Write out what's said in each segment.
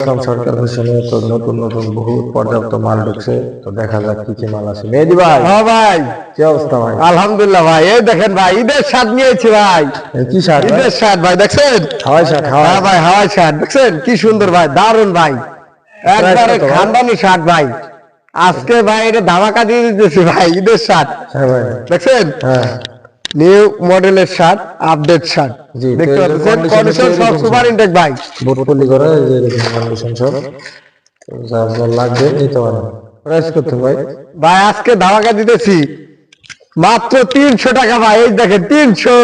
আসাম নতুন নতুন বহুত পর্যাপ্ত মাল ঢুকছে তো দেখা যাক কি কি মাল আছে মেহেদি ভাই হ্যাঁ ভাই। কি অবস্থা ভাই? আলহামদুলিল্লাহ ভাই এই দেখেন ভাই ঈদের স্বাদ নিয়েছি ভাই। কি শার্ট ঈদের স্বাদ ভাই দেখছেন? হাওয়াই শার্ট হ্যাঁ ভাই হাওয়াই শার্ট দেখছেন? কি সুন্দর ভাই দারুণ ভাই। একবারে? খানদানি শার্ট ভাই। আজকে ভাই এটা ধামাকা দিয়ে দিতেছি ভাই ঈদের শার্ট হ্যাঁ ভাই। দেখছেন? হ্যাঁ। নিউ মডেলের শার্ট আপডেট শার্ট জি, দেখতে পাচ্ছেন কন্ডিশন সব সুপার ইনটেক ভাই। বোটপল্লি করে এই যে এরকম কন্ডিশন সব। যার যার লাগবে নিতে পারেন। প্রাইস কত ভাই? ভাই আজকে ধামাকা দিতেছি। মাত্র তিনশো টাকা ভাই এই দেখেন তিনশো।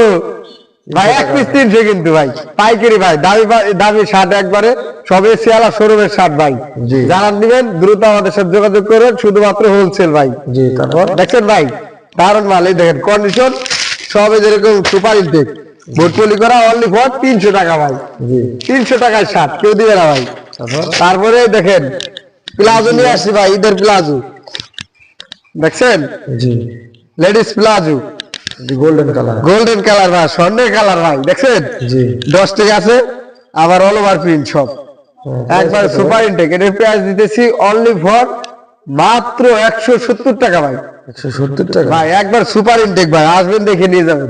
ভাই এক পিস তিনশো কিন্তু ভাই। পাইকারি ভাই দামি দামি শার্ট একবারে। সবে শিয়ালা শোরুমের শার্ট ভাই। জি। যারা নিবেন দ্রুত আমাদের সাথে যোগাযোগ করুন শুধুমাত্র হোলসেল ভাই। জি তারপর? দেখছেন ভাই দারুণ মাল এই দেখেন কন্ডিশন সবে যেরকম সুপার ইনটেক ভোটপলি করা অনলি ফর তিনশো টাকা ভাই। তিনশো টাকায় শার্ট কেউ দিবে না ভাই। তারপরে? দেখেন প্লাজো নিয়ে আসছি ভাই ঈদের প্লাজো। দেখছেন? Ladies palazzo. Golden colour golden colour ভাই স্বর্ণের কালার ভাই দেখছেন? দশ টাকা আছে আবার অল ওভার প্রিন্ট সব। একবার? সুপার ইনটেক এর প্রাইস দিতেছি অনলি ফর মাত্র একশো সত্তর টাকা ভাই। একশো সত্তর টাকা? ভাই একবার সুপার ইনটেক ভাই আসবেন দেখে নিয়ে যাবেন।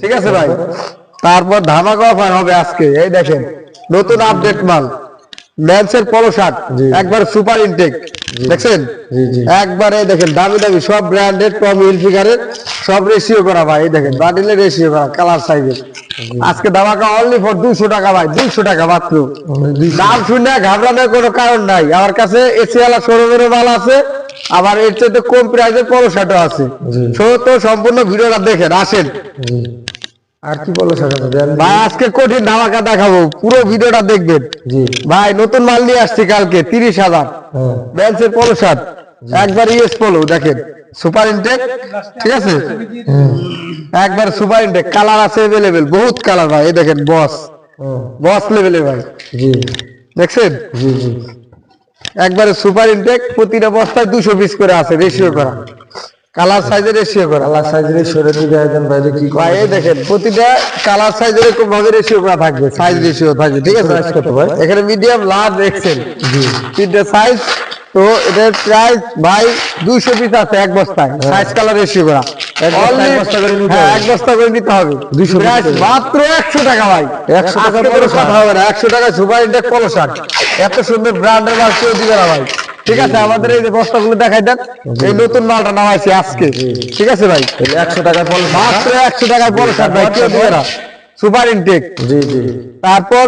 ঠিক আছে ভাই? তারপর ধামাকা অফার হবে আজকে এই দেখেন নতুন আপডেট মাল। ম্যান্সের পলো শার্ট একবার সুপার ইনটেক দেখছেন? একবারে দেখেন দামি দামি সব ব্র্যান্ডেড টম হিলফিগারের সব রেশিও করা ভাই দেখেন বাটিলে রেশিও করা কালার সাইজের আজকে দামাকা অনলি ফর দুশো টাকা ভাই দুশো টাকা মাত্র। দাম শুনে ঘাবড়ানোর কোনো কারণ নাই। আমার কাছে এসিয়ালা শোরুমের মাল আছে আবার এর চেয়ে কম প্রাইসের পলো শার্টও আছে। তো সম্পূর্ণ ভিডিওটা দেখেন আসেন। আর কি বলো ভাই আজকে কঠিন ধামাকা দেখাবো পুরো ভিডিওটা দেখবেন। ভাই নতুন মাল নিয়ে আসছি কালকে তিরিশ হাজার। হ্যাঁ। ব্যান্সের পলো শার্ট একবার ইয়েস পলো দেখেন সুপার ইনটেক ঠিক আছে? একবার সুপার ইনটেক কালার আছে অ্যাভেলেবেল বহুত কালার ভাই দেখেন বস। বস লেভেলের ভাই। জি। দেখছেন? জি জি। একবারে সুপার ইনটেক প্রতিটা বস্তায় দুশো পিস করে আছে রেশিও করা। কালার সাইজে রেশিও করা। কালার সাইজের সরে দিকে একজন বাইরে কি ভাই দেখেন প্রতিটা কালার সাইজের এরকম ভাবে রেশিও করা থাকবে সাইজ রেশিও থাকবে ঠিক আছে? কত ভাই? এখানে মিডিয়াম লার্জ এক্সেল তিনটে সাইজ তো এটার প্রাইস ভাই দুইশো পিস আছে এক বস্তায় সাইজ কালার রেশিও করা। এক বস্তা, Only- এক বস্তা করে নিতে হ্যাঁ, হবে। এক বস্তা করে নিতে হবে। 200 Price পিস করে। মাত্র একশো টাকা ভাই। 100 টাকা কোনো কথা হবে না। একশো টাকা সুপার ইন্টেক শার্ট এত সুন্দর ব্র্যান্ডের মাল কেউ দিবে না ভাই। ঠিক আছে আমাদের এই যে বস্তাগুলো দেখাই দেন। এই নতুন মালটা নামাইছি আজকে। ঠিক আছে ভাই? একশো টাকায় পলো মাত্র একশো টাকায় পলো শার্ট ভাই কেউ দিবে না। সুপার ইনটেক জি জি। তারপর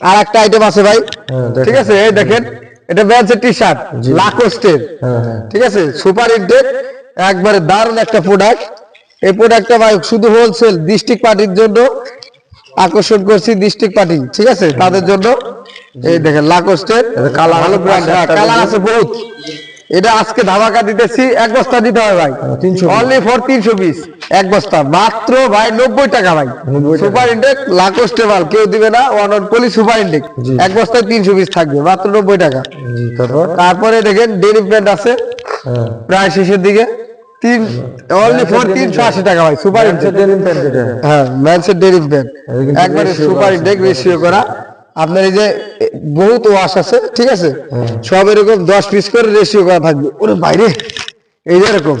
আর একটা আইটেম আছে ভাই। হ্যাঁ, ঠিক আছে এই দেখেন। এটা ব্যান্সের টি শার্ট। লাকোস্টের হ্যাঁ হ্যাঁ। ঠিক আছে? সুপার ইন্টেক একবারে দারুণ একটা প্রোডাক্ট এই প্রোডাক্টটা ভাই শুধু হোলসেল ডিস্ট্রিক্ট পার্টির জন্য আকর্ষণ করছি ডিস্ট্রিক্ট পার্টি ঠিক আছে? তাদের জন্য। এই দেখেন লাকোস্টের কালার ভালো পাঁচটা কালার। আছে বহুত। এটা আজকে ধামাকা দিতেছি এক বস্তা দিতে হবে ভাই। 300 piece। অনলি ফর তিনশো পিস এক বস্তা। মাত্র ভাই নব্বই টাকা ভাই। সুপার ইনটেক লাকোস্টে মাল কেউ দিবে না one and only super intact জি। এক বস্তায় তিনশো পিস থাকবে মাত্র নব্বই টাকা। তারপরে? দেখেন ডেরি ব্র্যান্ড আছে। হ্যাঁ। প্রায় শেষের দিকে। তিন অনলি ফর তিনশো আশি টাকা ভাই সুপার প্যান্ট এটা হ্যাঁ ম্যানসের এটা কিন্তু একবারে সুপার আছে। ইনটেক রেশিও করা। আপনার এই যে বহুত ওয়াশ আছে, ঠিক আছে। সব এরকম দশ পিস করে রেশিও করা থাকবে। ওরে বাইরে, এই যে এরকম,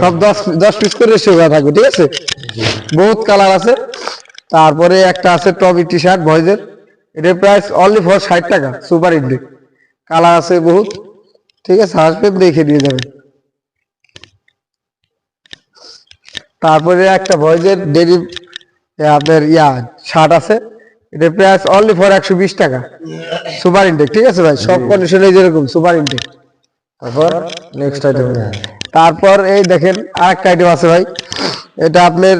সব দশ দশ পিস করে রেশিও করা থাকবে, ঠিক আছে? বহুত কালার আছে। তারপরে একটা আছে টবি টি শার্ট বয়েজের এটার প্রাইস অনলি ফর ষাট টাকা সুপার ইনটেক কালার আছে বহুত, ঠিক আছে? আসবেন দেখে নিয়ে যাবে। তারপরে একটা ভয়েজের ডেরি আপনার, ইয়া শার্ট আছে। এটার প্রাইস অনলি ফর একশো বিশ টাকা। সুপার ইনটেক ঠিক আছে ভাই? সব কন্ডিশনে যেরকম সুপার ইনটেক তারপর নেক্সট আইটেম তারপর এই দেখেন আরেকটা আইটেম আছে ভাই। এটা আপনার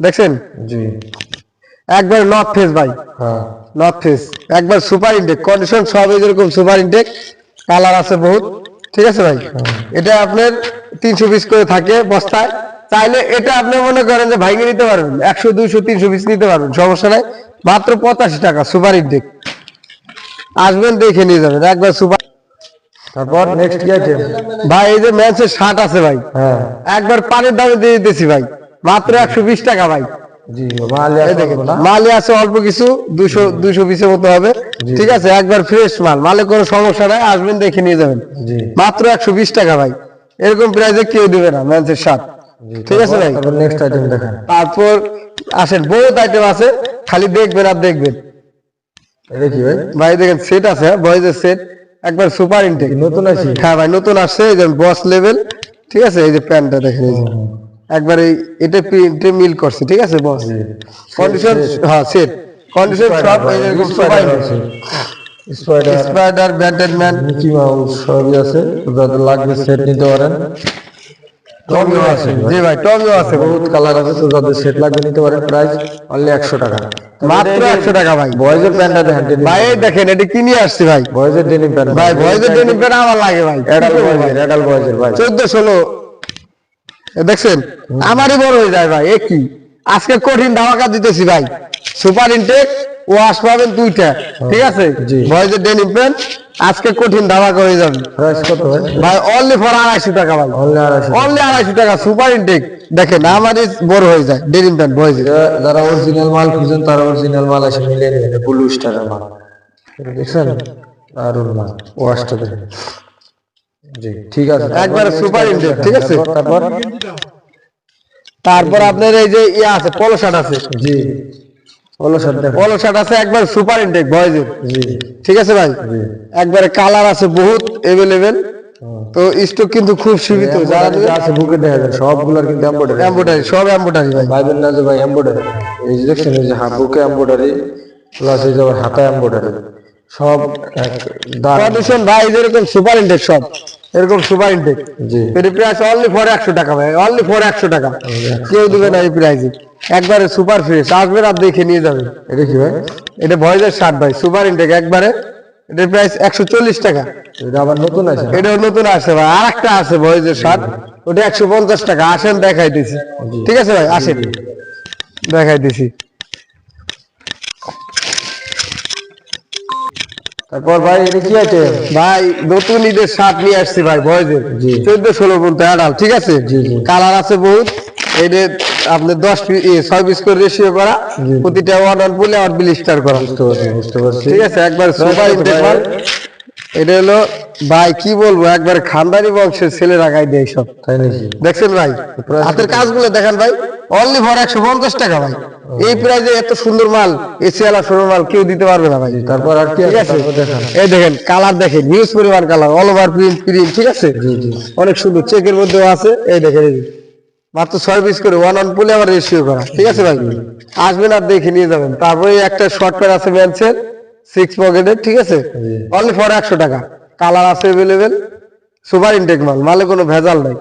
দেখছেন? জি। একবার নর্থ ফেস ভাই। হ্যাঁ। নর্থ ফেস একবার সুপার ইনটেক কন্ডিশন সব যেরকম সুপার ইনটেক কালার আছে বহুত ঠিক আছে ভাই? এটা আপনার তিনশো পিস করে থাকে বস্তায়। চাইলে এটা আপনি মনে করেন যে ভাইকে নিতে পারবেন। একশো দুইশো তিনশো পিস নিতে পারবেন সমস্যা নাই। মাত্র পঁচাশি টাকা সুপার ইনটেক আসবেন দেখে নিয়ে যাবেন একবার সুপার। তারপর নেক্সট কি আইটেম ভাই এই যে ম্যাচের শার্ট আছে ভাই। হ্যাঁ। একবার পানির দামে দিয়ে দিতেছি ভাই। মাত্র একশো বিশ টাকা ভাই। জি মাল আছে অল্প কিছু দুশো দুশো পিসের মতো হবে। ঠিক আছে একবার ফ্রেশ মাল মালে কোনো সমস্যা নাই। আসবেন দেখে নিয়ে যাবেন। মাত্র একশো বিশ টাকা ভাই। এরকম প্রাইসে কেউ দেবে না ম্যান্সের শার্ট ঠিক আছে ভাই তারপর নেক্সট আইটেম দেখেন। তারপর আসেন বহুত আইটেম আছে খালি দেখবেন আর দেখবেন। এটা কি ভাই? ভাই দেখেন সেট আছে হ্যাঁ বয়েজের সেট একবার সুপার ইনটেক নতুন আছে হ্যাঁ ভাই নতুন আসছে এই যে বস লেভেল ঠিক আছে এই যে প্যান্টটা দেখেন এই যে। একবার এই এটা প্রিন্টে মিল করছে ঠিক আছে বস কন্ডিশন হ্যাঁ সেট কন্ডিশন সব সুপার স্পাইডার মিকি মাউস সবই আছে যাদের লাগবে সেট নিতে পারেন। টমিও আছে। জি ভাই আছে। বহুত কালার আছে তো যাদের সেট লাগবে নিতে পারেন প্রাইস অনলি একশো টাকা। মাত্র একশো টাকা ভাই। বয়েজের প্যান্টটা দেখেন ভাই দেখেন এটা কি নিয়ে আসছি ভাই। বয়েজের ডেনিম প্যান্ট। ভাই বয়েজের ডেনিম প্যান্ট আমার লাগে ভাই। এডাল বয়েজের এডাল বয়েজের ভাই। চোদ্দ ষোলো। এ দেখছেন? আমারই বড় হয়ে যায় ভাই একই। কি আজকে কঠিন ধামাকা দিতেছি ভাই। সুপার ইনটেক ওয়াশ পাবেন দুইটা ঠিক আছে? জি। বয়েজের ডেনিম প্যান্ট আজকে কঠিন ধামাকা হয়ে যাবে। প্রাইস কত ভাই? ভাই অনলি ফর আড়াইশো টাকা ভাই। অনলি আড়াইশো অনলি আড়াইশো টাকা সুপার ইনটেক দেখেন আমারই বড় হয়ে যায় ডেনিম প্যান্ট বয়েজের যারা অরিজিনাল মাল খুঁজেন তারা অরিজিনাল মাল এসে মিলিয়ে নেবেন ব্লু স্টারের মাল। দেখছেন? দারুণ মাল ওয়াশটা দেখেন। জি ঠিক আছে। একবারে super India, ঠিক আছে? তারপর? তারপর আপনার এই যে ইয়ে আছে পলো শার্ট আছে। জি। পলো শার্ট আছে একবার সুপার ইনটেক বয়েজের জি। ঠিক আছে ভাই? একবারে কালার আছে বহুত এভেলেবেল তো স্টক কিন্তু খুব সীমিত যারা আছে বুকে দেখা যায় সবগুলোর কিন্তু এম্বয়ডারি এম্বোটারি সব এম্বোটারি ভাই। ভাইবেন না যে ভাই এই যে দেখছেন এই যে বুকে এম্বয়ডারি প্লাস এই যে আবার হাতা সব। কন্ডিশন ভাই যেরকম সুপার ইনটেক সব। এরকম সুপার ইনটেক। এটি প্রাইস অনলি ফর একশো টাকা ভাই অনলি ফর একশো টাকা। কেউ দেবে না এই প্রাইসে একবারে সুপার ফ্রেশ আসবেন আর দেখে নিয়ে যাবেন এটা কি ভাই? এটা ভয়েসের শার্ট ভাই সুপার ইনটেক একবারে। এটার প্রাইস একশো চল্লিশ টাকা। এটা আবার নতুন আছে। না? এটাও নতুন আসছে ভাই আর একটা আছে ভয়েসের শার্ট ওটা একশো পঞ্চাশ টাকা আসেন দেখাই দিছি ঠিক আছে ভাই আসেন। দেখাই দিছি তারপর ভাই এটা কি আইটেম ভাই নতুন ঈদের শার্ট নিয়ে আসছি ভাই জি। চোদ্দ ষোলো পর্যন্ত অ্যাডাল ঠিক আছে। কালার আছে বহুত। এটা আপনি দশ ছয় পিস করে রেশিও করা। প্রতিটা ওয়ান ওয়ান বলে আর বিলিস্টার করা। বুঝতে পারছি ঠিক আছে? একবার সবাই মাল এটা হলো ভাই কি বলব? একবার খানদানি বংশের ছেলে রাখাই দেয় সব। তাই নাকি? দেখছেন ভাই? হাতের কাজগুলো দেখেন ভাই। অনলি ফর একশো পঞ্চাশ টাকা ভাই। এই প্রাইজে এত সুন্দর মাল এসিয়ালা সুন্দর মাল কেউ দিতে পারবে না ভাই। তারপর আর কি আছে? এই দেখেন কালার দেখেন নিউজ পরিমাণ colour all over print print ঠিক আছে? অনেক সুন্দর চেকের মধ্যেও আছে। এই দেখেন মাত্র ছয় পিস করে ওয়ান ওয়ান পুলে আবার রেশিও করা। ঠিক আছে ভাই? আসবেন আর দেখে নিয়ে যাবেন। তারপরে একটা শর্ট প্যান্ট আছে ম্যানসের সিক্স পকেটের ঠিক আছে? অনলি ফর একশো টাকা। কালার আছে এভেলেবেল সুপার ইনটেক মাল মালে কোনো ভেজাল নাই।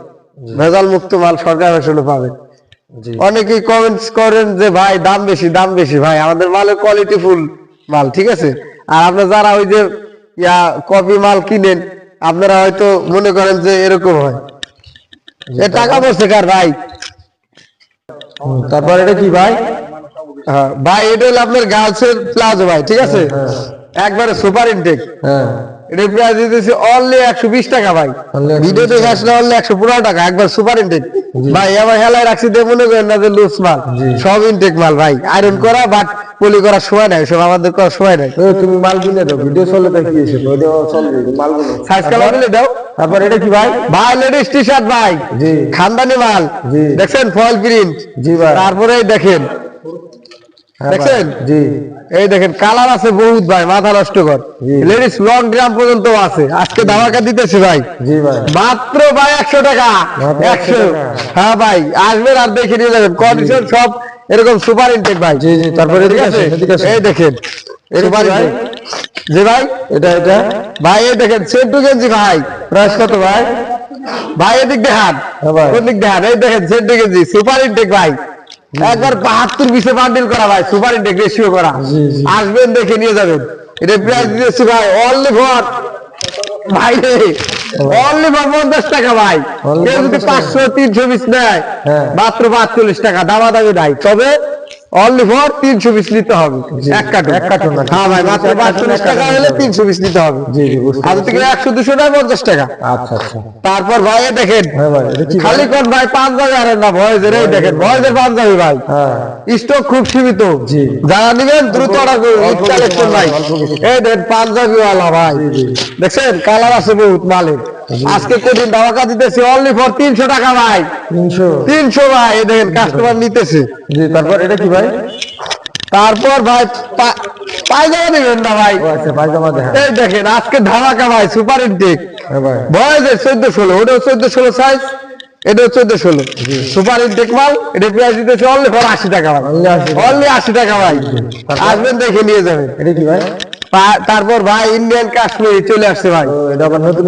ভেজাল মুক্ত মাল সরকার আসলে পাবে। জি অনেকেই কমেন্টস করেন যে ভাই দাম বেশি দাম বেশি ভাই আমাদের মালের কোয়ালিটি ফুল মাল ঠিক আছে? আর আপনারা যারা ওই যে ইয়া কপি মাল কিনেন আপনারা হয়তো মনে করেন যে এরকম হয়। এ টাকা বসে কার ভাই? তারপর এটা কি ভাই? হ্যাঁ। ভাই এটা হলো আপনার গার্লসের প্লাজো ভাই ঠিক আছে? একবারে সুপার ইনটেক হ্যাঁ। এটার প্রাইস দিতেছি অনলি একশো বিশ টাকা ভাই। Only 120 ভিডিও দেখে আসলে অনলি একশো পনেরো টাকা একবার সুপার ইনটেক ভাই আমার হেলায় রাখছি দিয়ে মনে করেন না যে লুজ মাল। সব ইনটেক মাল ভাই। আয়রন করা বাট পলি করার সময় নাই সব আমাদের করার সময় নাই। তুমি মাল কিনে দাও ভিডিও চলে তাই কি এসে ওইটা চলবে মাল সাইজ কালার দিলে দাও। তারপর এটা কি ভাই? ভাই লেডিস টি শার্ট ভাই। জি। খানদানি মাল। দেখছেন ফল প্রিন্ট জি ভাই। তারপরে দেখেন। দেখছেন? জি। এই দেখেন কালার আছে বহুত ভাই মাথা নষ্ট কর। লেডিস লং গ্রাম পর্যন্ত আছে। আজকে ধামাকা দিতেছে ভাই। জি ভাই। মাত্র ভাই একশো টাকা। 100 একশো হ্যাঁ ভাই আসবেন আর দেখে নিয়ে যাবেন। কন্ডিশন সব এরকম সুপার ইনটেক ভাই। জি, জি, তারপরে। এই দেখেন সুপার ভাই? ইনটেক জি ভাই? এটা এটা? ভাই এই দেখেন সেন্টু গেঞ্জি ভাই। প্রাইস কত ভাই? ভাই এদিক দেখান। হ্যাঁ ভাই। কোন দিক দেখান। এই দেখেন সেন্টু গেঞ্জি সুপার ইনটেক ভাই। একবার বাহাত্তর বান্ডিল করা ভাই সুপার ইনটেক রেশিও করা। আসবেন দেখে নিয়ে যাবেন। এটা প্রাইস দিয়েছি ভাই অনলি ফর ভাই রে অনলি ফর পঞ্চাশ টাকা ভাই। কেউ যদি পাঁচশো তিনশো পিস নেয় হ্যাঁ। মাত্র পাঁচচল্লিশ টাকা দামা দামি ভাই তবে অনলি ফর তিনশো পিস নিতে হবে। এক কার্টুন এক কার্টুন হ্যাঁ ভাই মাত্র পাঁচচল্লিশ টাকা হলে তিনশো পিস নিতে হবে। জি জি হাজার থেকে একশো দুশো টাকা পঞ্চাশ টাকা। আচ্ছা আচ্ছা। তারপর ভাই দেখেন হ্যাঁ? খালি কোন ভাই পাঞ্জাবি আনেন না ভয়েজের এই দেখেন ভয়েজের পাঞ্জাবি ভাই। হ্যাঁ। স্টক খুব সীমিত। জি। যারা নিবেন দ্রুত অর্ডার করুন। কালেকশন ভাই এই দেখেন পাঞ্জাবি ওয়ালা ভাই দেখছেন? কালার আছে বহুত মালের। আজকে ধামাকা দিতেছি? অনলি ফর তিনশো টাকা ভাই। তিনশো। তিনশো ভাই দেখেন কাস্টমার নিতেছে। জি তারপর এটা কি ভাই? তারপর ভাই পায়জামা দিবেন না ভাই। আচ্ছা পায়জামা এই দেখেন আজকে ধামাকা ভাই সুপার ইনটেক হ্যাঁ ভাই। বয়সের চোদ্দ ষোলো ওটাও চোদ্দ ষোলো সাইজ এটাও চোদ্দ ষোলো সুপার ইনটেক মাল এটা পেঁয়াজ দিতেছে অনলি ফর আশি টাকা ভাই। Only 80 টাকা। অনলি আশি টাকা ভাই। আসবেন দেখে নিয়ে যাবেন। এটা কি ভাই? তারপর ভাই ইন্ডিয়ান কাশ্মীরি চলে আসছে ভাই। নতুন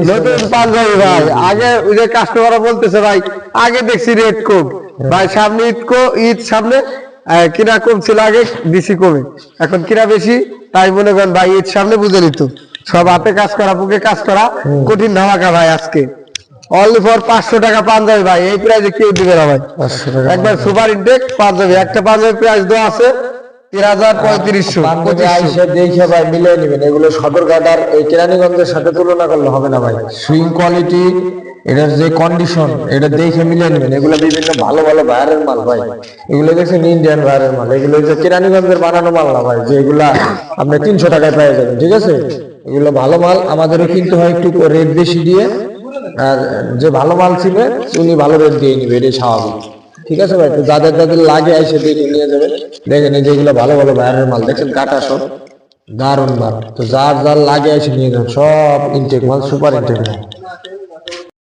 পাঞ্জাবি ভাই। আগে ওই যে কাস্টমাররা বলতেছে ভাই আগে দেখছি রেট কম ভাই সামনে ঈদ কো ঈদ সামনে কিনা কম ছিল আগে বেশি কমে। এখন কিনা বেশি তাই মনে করেন ভাই ঈদ সামনে বুঝে নিত। সব হাতে কাজ করা বুকে কাজ করা কঠিন ধামাকা ভাই আজকে। অনলি ফর পাঁচশো টাকা পাঞ্জাবি ভাই এই প্রাইজে কেউ দিবে না ভাই। একবার সুপার ইনটেক পাঞ্জাবি একটা পাঞ্জাবি প্রাইস দেওয়া আছে। তিন হাজার পঁয়ত্রিশশো দেখে ভাই মিলিয়ে নেবেন। এগুলো সদরঘাটার এই কেরানীগঞ্জের সাথে তুলনা করলে হবে না ভাই। সুইং কোয়ালিটি এটার যে কন্ডিশন এটা দেখে মিলিয়ে নেবেন। এগুলো বিভিন্ন ভালো ভালো মাল ভাই। এগুলো দেখছেন ইন্ডিয়ান মাল। এগুলো যে কেরানীগঞ্জের বানানো মাল না ভাই যে এগুলা আপনি তিনশো টাকায় পেয়ে যাবেন ঠিক আছে? এগুলো ভালো মাল আমাদেরও কিনতে হয় একটু রেট বেশি দিয়ে। আর যে ভালো মাল ছিল উনি ভালো রেট দিয়ে নিবে এটাই স্বাভাবিক। ঠিক আছে ভাই যাদের যাদের লাগে আসে দেখে নিয়ে যাবেন দেখেন যেগুলো ভালো ভালো বাইরের মাল, দেখেন কাটা সব। দারুণ মাল। তো যার যার লাগে আসে নিয়ে যাবেন সব ইনটেক মাল সুপার ইনটেক মাল।